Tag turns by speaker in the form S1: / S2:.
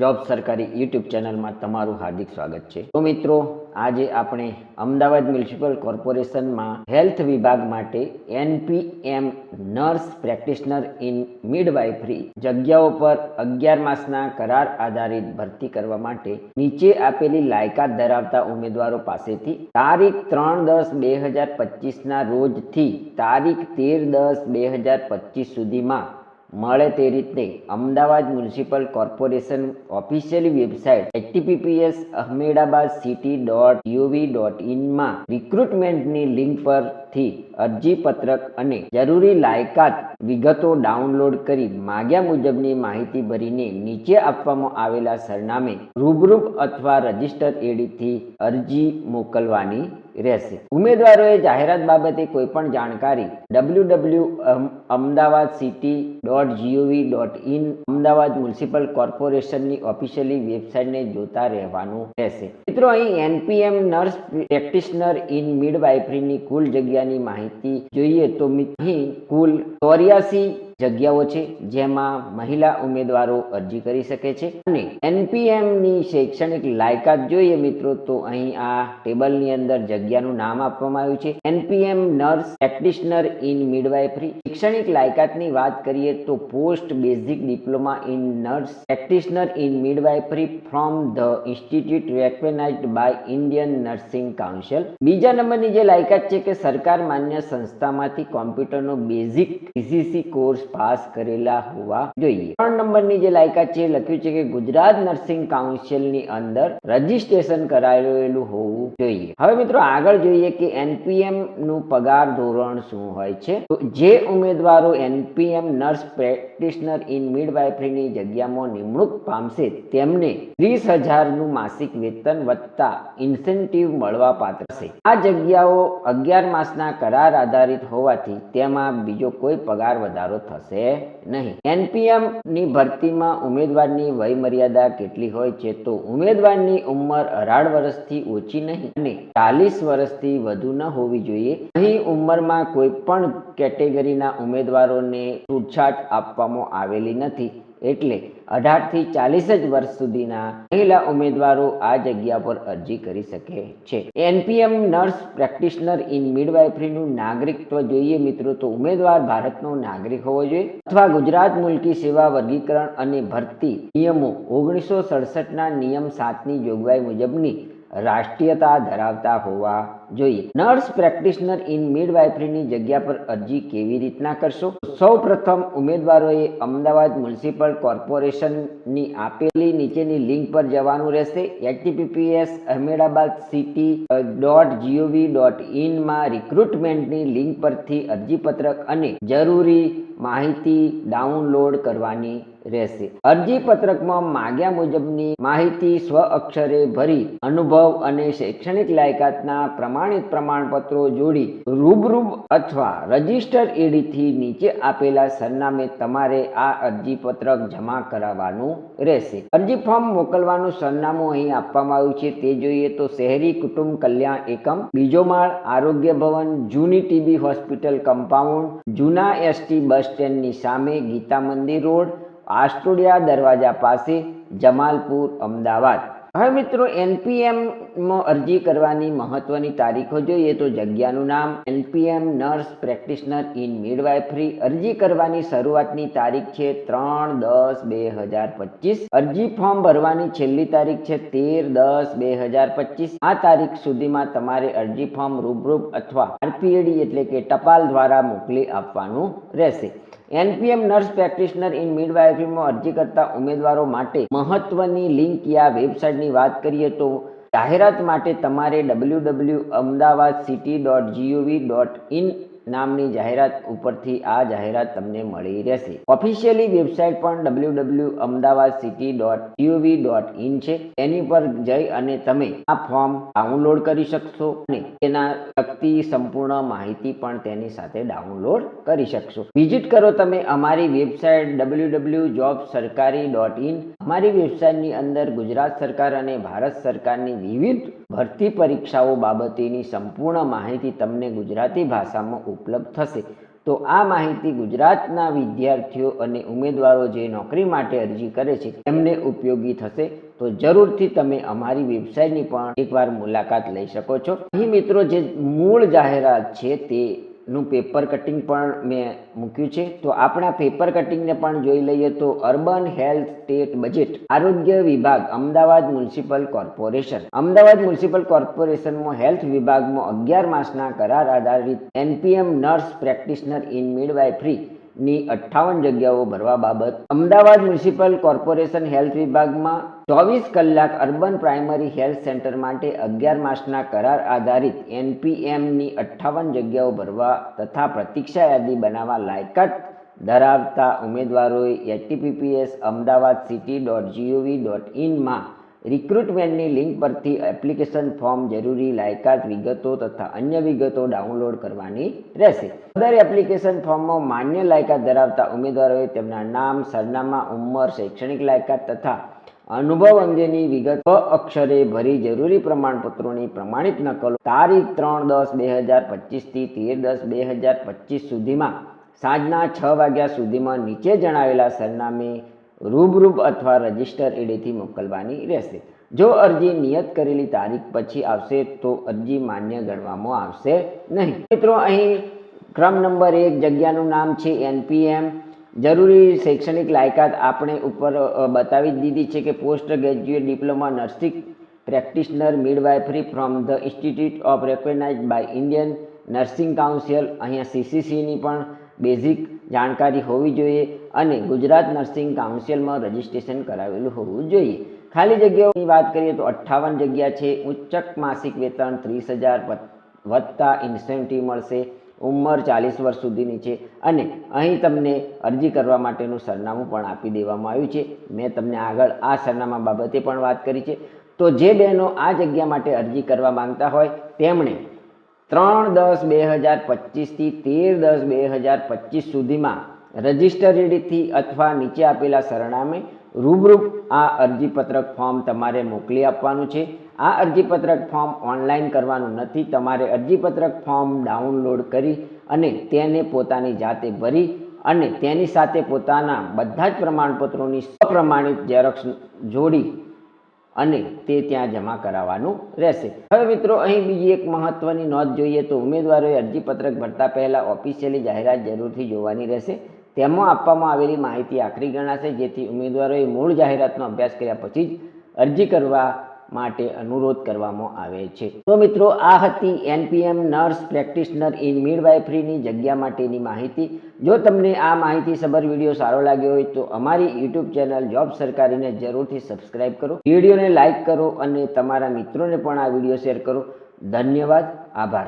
S1: Job સરકારી YouTube ચેનલમાં તમારું હાર્દિક સ્વાગત છે. તો મિત્રો, આજે આપણે અમદાવાદ મ્યુનિસિપલ કોર્પોરેશનમાં હેલ્થ વિભાગ માટે NPM nurse practitioner in midwifery જગ્યાઓ પર અગિયાર માસના કરાર આધારિત ભરતી કરવા માટે નીચે આપેલી લાયકાત ધરાવતા ઉમેદવારો પાસેથી તારીખ ત્રણ દસ બે હજાર પચીસના રોજથી તારીખ તેર દસ બે હજાર પચીસ સુધીમાં મળે તે રીતે Ahmedabad municipal corporation officially website HTTPS Ahmedabad city dot UV dot ઇનમાં રિક્રુટમેન્ટની લિંક પરથી અરજી પત્રક અને જરૂરી લાયકાત વિગતો ડાઉનલોડ કરી માગ્યા મુજબની માહિતી ભરીને નીચે આપવામાં આવેલા સરનામે રૂબરૂપ અથવા રજિસ્ટર એડીથી અરજી મોકલવાની રહેશે. ઉમેદવારોએ જાહેરાત બાબતે કોઈ પણ જાણકારી W W Ahmedabad city dot GOV dot in Ahmedabad municipal કોર્પોરેશનની ઓફિશિયલી વેબસાઇટને જોતા રહેવાનું રહેશે. મિત્રો, અહીં એનપીએમ નર્સ પ્રેક્ટિશનર ઇન મિડવાઇફરીની કુલ જગ્યાની માહિતી જોઈએ તો અહીં કુલ ચોર્યાસી જગ્યાઓ છે જેમાં મહિલા ઉમેદવારો અરજી કરી શકે છે. અને એનપીએમની શૈક્ષણિક લાયકાત જોઈએ મિત્રો, તો અહીં આ ટેબલની અંદર જગ્યાનું નામ આપવામાં આવ્યું છે. NPM nurse practitioner in midwifery શૈક્ષણિક લાયકાતની વાત કરીએ તો post basic diploma in nurse practitioner in midwifery from the institute recognised by Indian nursing council. બીજા નંબરની જે લાયકાત છે કે સરકાર માન્ય સંસ્થામાંથી કોમ્પ્યુટરનો બેઝિક પીસીસી કોર્સ પાસ કરેલા હોવા જોઈએ. ત્રણ નંબરની જે લાયકાત છે લખ્યું છે કે ગુજરાત નર્સિંગ કાઉન્સિલની અંદર રજીસ્ટ્રેશન કરાયેલું હોવું જોઈએ. હવે મિત્રો આગળ જોઈએ કે એનપીએમનું પગાર ધોરણ શું હોય છે? જે ઉમેદવારો એનપીએમ નર્સ પ્રેક્ટિશનર ઇન મિડવાઇફરીની જગ્યામાં નિમણૂક પામશે, તેમને ત્રીસ હજારનું માસિક વેતન વત્તા ઇન્સેન્ટિવ મળવા પાત્ર છે. આ જગ્યાઓ અગિયાર માસના કરાર આધારિત હોવાથી તેમાં બીજો કોઈ પગાર વધારો થશે નહીં. એનપીએમની ભરતીમાં ઉમેદવારની વય મર્યાદા કેટલી હોય છે તો ઉમેદવારની ઉંમર અઢાર વર્ષથી ઓછી નહીં અને ચાલીસ વર્ષથી વધુ ન હોવી જોઈએ. અહીં ઉંમરમાં કોઈ પણ કેટેગરીના ઉમેદવારોને છૂટછાટ આપવામાં આવેલી નથી. એટલે અઢારથી ચાલીસ જ વર્ષ સુધીના મહિલા ઉમેદવારો આ જગ્યા પર અરજી કરી શકે છે. એનપીએમ નર્સ પ્રેક્ટિશનર ઇન મિડવાઇફરીનું નાગરિકત્વ જોઈએ મિત્રો, તો ઉમેદવાર ભારતનો નાગરિક હોવો જોઈએ અથવા ગુજરાત મુલકી સેવા વર્ગીકરણ અને ભરતી નિયમો ઓગણીસો સડસઠના નિયમ સાતની જોગવાઈ મુજબની રાષ્ટ્રીયતા ધરાવતા હોવા જોઈએ. નર્સ પ્રેક્ટિશનર ઇન મિડવાઇફરીની જગ્યા પર અરજી કેવી રીતના કરશો? સૌ પ્રથમ ઉમેદવારોએ અમદાવાદ મ્યુનિસિપલ કોર્પોરેશનની આપેલી નીચેની લિંક પર જવાનું રહેશે. HTTPS Ahmedabad city dot GOV dot ઇનમાં રિક્રુટમેન્ટની લિંક પરથી અરજીપત્રક અને જરૂરી માહિતી ડાઉનલોડ કરવાની રહેશે. અરજી પત્રકમાં માગ્યા મુજબની માહિતી સ્વ અક્ષરે ભરી અનુભવ અને શૈક્ષણિક લાયકાતના પ્રમાણિત પ્રમાણપત્રો જોડી રૂબરૂબ અથવા રજિસ્ટર એડીથી નીચે આપેલા સરનામે તમારે આ અરજી પત્રક જમા કરાવવાનું રહેશે. અરજી ફોર્મ મોકલવાનું સરનામું અહીં આપવામાં આવ્યું છે. તે જોઈએ તો શહેરી કુટુંબ કલ્યાણ એકમ, બીજો માળ, આરોગ્ય ભવન, જૂની ટીબી હોસ્પિટલ કમ્પાઉન્ડ, જૂના એસટી બસ સ્ટેન્ડની સામે ગીતા મંદિર રોડ આસ્ટોડિયા દરવાજા પાસે જમાલપુર, અમદાવાદ. હવે મિત્રો એનપીએમમાં અરજી કરવાની મહત્વની તારીખો જોઈએ તો જગ્યાનું નામ, NPM nurse practitioner in midwifery અરજી કરવાની શરૂઆતની તારીખ છે ત્રણ દસ બે હજાર પચીસ. અરજી ફોર્મ ભરવાની છેલ્લી તારીખ છે તેર દસ બે હજાર પચીસ. આ તારીખ સુધીમાં તમારે અરજી ફોર્મ રૂબરૂપ અથવા આરપીએડી એટલે કે ટપાલ દ્વારા મોકલી આપવાનું રહેશે. એનપીએમ નર્સ પ્રેક્ટિશનર ઇન મિડવાઇફરીમાં અરજી કરતા ઉમેદવારો માટે મહત્વની લિંક યા વેબસાઇટની વાત કરીએ તો જાહેરાત માટે તમારે W W Ahmedabad city dot GOV dot in નામની જાહેરાત ઉપરથી આ જાહેરાત તમને મળી રહેશે. ઓફિશિયલી વેબસાઇટ પણ W W Ahmedabad city dot GOV dot in છે. એની પર જઈ અને તમે આ ફોર્મ ડાઉનલોડ કરી શકશો અને તેના લગતી સંપૂર્ણ માહિતી પણ તેની સાથે ડાઉનલોડ કરી શકશો. વિઝિટ કરો તમે અમારી website W W job sarkari dot in અમારી વેબસાઇટની અંદર ગુજરાત સરકાર અને ભારત સરકારની વિવિધ ભરતી પરીક્ષાઓ બાબતેની સંપૂર્ણ માહિતી તમને ગુજરાતી ભાષામાં ઉપલબ્ધ થશે. તો આ માહિતી ગુજરાતના વિદ્યાર્થીઓ અને ઉમેદવારો જે નોકરી માટે અરજી કરે છે એમને ઉપયોગી થશે. તો જરૂરથી તમે અમારી વેબસાઇટની પણ એકવાર મુલાકાત લઈ શકો છો. અહીં મિત્રો, જે મૂળ જાહેરાત છે તે નું પેપર કટિંગ પણ મેં મૂક્યું છે. તો આપણા પેપર કટિંગને પણ જોઈ લઈએ તો અર્બન હેલ્થ સ્ટેટ બજેટ, આરોગ્ય વિભાગ, Ahmedabad municipal corporation. Ahmedabad municipal કોર્પોરેશનમાં health વિભાગમાં અગિયાર માસના કરાર આધારિત NPM nurse practitioner in midwifery ની અઠ્ઠાવન જગ્યાઓ ભરવા બાબત અમદાવાદ મ્યુનિસિપલ કોર્પોરેશન હેલ્થ વિભાગમાં ચોવીસ કલાક અર્બન પ્રાઇમરી હેલ્થ સેન્ટર માટે અગિયાર માસના કરાર આધારિત એનપીએમની અઠ્ઠાવન જગ્યાઓ ભરવા તથા પ્રતીક્ષા યાદી બનાવવા લાયકાત ધરાવતા ઉમેદવારોએ HTTPS Ahmedabad city dot GOV dot ઇનમાં રિક્રુટમેન્ટની લિંક પરથી એપ્લિકેશન ફોર્મ જરૂરી લાયકાત વિગતો તથા અન્ય વિગતો ડાઉનલોડ કરવાની રહેશે. દર એપ્લિકેશન ફોર્મમાં માન્ય લાયકાત ધરાવતા ઉમેદવારોએ તેમના નામ, સરનામા, ઉંમર, શૈક્ષણિક લાયકાત તથા અનુભવ અંગેની વિગત અક્ષરે ભરી જરૂરી પ્રમાણપત્રોની પ્રમાણિત નકલો તારીખ ત્રણ દસ બે હજાર પચીસથી તેર દસ બે હજાર પચીસ સુધીમાં સાંજના છ વાગ્યા સુધીમાં નીચે જણાવેલા સરનામે રૂબરૂબ અથવા રજિસ્ટર એડેથી મોકલવાની રહેશે. જો અરજી નિયત કરેલી તારીખ પછી આવશે, તો અરજી માન્ય ગણવામાં આવશે નહીં. મિત્રો, અહીં ક્રમ નંબર એક જગ્યાનું નામ છે, એનપીએમ. જરૂરી શૈક્ષણિક લાયકાત આપણે ઉપર બતાવી દીધી છે કે post graduate diploma nursing practitioner midwifery from the institute of recognise by Indian nursing council. અહીંયા સીસીસીની પણ બેઝિક જાણકારી હોવી જોઈએ અને ગુજરાત નર્સિંગ કાઉન્સિલમાં રજિસ્ટ્રેશન કરાવેલું હોવું જોઈએ. ખાલી જગ્યાઓની વાત કરીએ તો અઠ્ઠાવન જગ્યા છે, ઉચ્ચક માસિક વેતન ત્રીસ હજાર વત્તા ઇન્સેન્ટિવ મળશે, ઉંમર ચાલીસ વર્ષ સુધીની છે અને અહીં તમને અરજી કરવા માટેનું સરનામું પણ આપી દેવામાં આવ્યું છે. મેં તમને આગળ આ સરનામા બાબતે પણ વાત કરી છે. તો જે બહેનો આ જગ્યા માટે અરજી કરવા માંગતા હોય, તેમણે ત્રણ દસ બે હજાર પચીસથી તેર દસ બે હજાર પચીસ સુધીમાં રજિસ્ટરેડથી અથવા નીચે આપેલા સરનામે રૂબરૂપ આ અરજીપત્રક ફોર્મ તમારે મોકલી આપવાનું છે. આ અરજીપત્રક ફોર્મ ઓનલાઈન કરવાનું નથી. તમારે અરજીપત્રક ફોર્મ ડાઉનલોડ કરી અને તેને પોતાની જાતે ભરી અને તેની સાથે પોતાના બધા જ પ્રમાણપત્રોની સપ્રમાણિત ઝેરોક્ષ જોડી અને તે ત્યાં જમા કરાવવાનું રહેશે. હવે મિત્રો, અહીં બીજી એક મહત્વની નોંધ જોઈએ તો ઉમેદવારોએ અરજીપત્રક ભરતા પહેલાં ઓફિશિયલી જાહેરાત જરૂરથી જોવાની રહેશે. તેમાં આપવામાં આવેલી માહિતી આખરી ગણાશે, જેથી ઉમેદવારોએ મૂળ જાહેરાતનો અભ્યાસ કર્યા પછી જ અરજી કરવા માટે અનુરોધ કરવામાં આવે છે. તો મિત્રો, આ હતી એનપીએમ નર્સ પ્રેક્ટિશનર ઇન મિડવાઇફરીની જગ્યા માટેની માહિતી. જો તમને આ માહિતી સબર વીડિયો સારો લાગ્યો હોય તો અમારી યુટ્યુબ ચેનલ જોબ સરકારીને જરૂરથી સબસ્ક્રાઇબ કરો. વિડીયોને લાઇક કરો અને તમારા મિત્રોને પણ આ વીડિયો શેર કરો. ધન્યવાદ. આભાર.